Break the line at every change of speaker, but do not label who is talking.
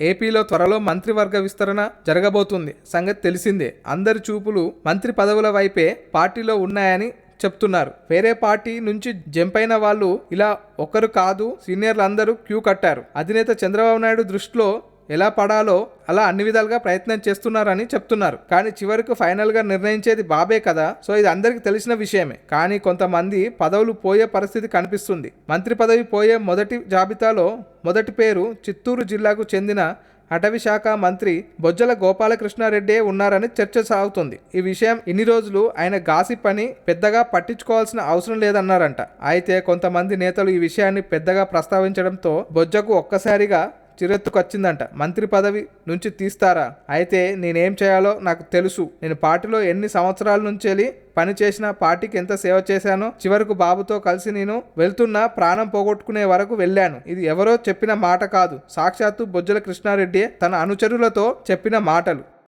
ఏపీలో త్వరలో మంత్రివర్గ విస్తరణ జరగబోతుంది. సంగతి తెలిసిందే. అందరి చూపులు మంత్రి పదవుల వైపే పార్టీలో ఉన్నాయని చెప్తున్నారు. వేరే పార్టీ నుంచి జంపైన వాళ్ళు ఇలా ఒకరు కాదు సీనియర్లు అందరూ క్యూ కట్టారు. అధినేత చంద్రబాబు నాయుడు దృష్టిలో ఎలా పడాలో అలా అన్ని విధాలుగా ప్రయత్నం చేస్తున్నారని చెప్తున్నారు. కానీ చివరకు ఫైనల్గా నిర్ణయించేది బాబే కదా? సో ఇది అందరికీ తెలిసిన విషయమే. కానీ కొంతమంది పదవులు పోయే పరిస్థితి కనిపిస్తుంది. మంత్రి పదవి పోయే మొదటి జాబితాలో మొదటి పేరు చిత్తూరు జిల్లాకు చెందిన అటవీ శాఖ మంత్రి బొజ్జల గోపాలకృష్ణారెడ్డే ఉన్నారని చర్చ సాగుతుంది. ఈ విషయం ఇన్ని రోజులు ఆయన గాసిప్ అని పెద్దగా పట్టించుకోవాల్సిన అవసరం లేదన్నారంట. అయితే కొంతమంది నేతలు ఈ విషయాన్ని పెద్దగా ప్రస్తావించడంతో బొజ్జకు ఒక్కసారిగా చిరెత్తుకొచ్చిందంట మంత్రి పదవి నుంచి తీస్తారా? అయితే నేనేం చేయాలో నాకు తెలుసు. నేను పార్టీలో ఎన్ని సంవత్సరాల నుంచి వెళ్ళి పని చేసిన పార్టీకి ఎంత సేవ చేశానో చివరకు బాబుతో కలిసి నేను వెళ్తున్నా ప్రాణం పోగొట్టుకునే వరకు వెళ్ళాను. ఇది ఎవరో చెప్పిన మాట కాదు. సాక్షాత్తు బొజ్జల కృష్ణారెడ్డి తన అనుచరులతో చెప్పిన మాటలు.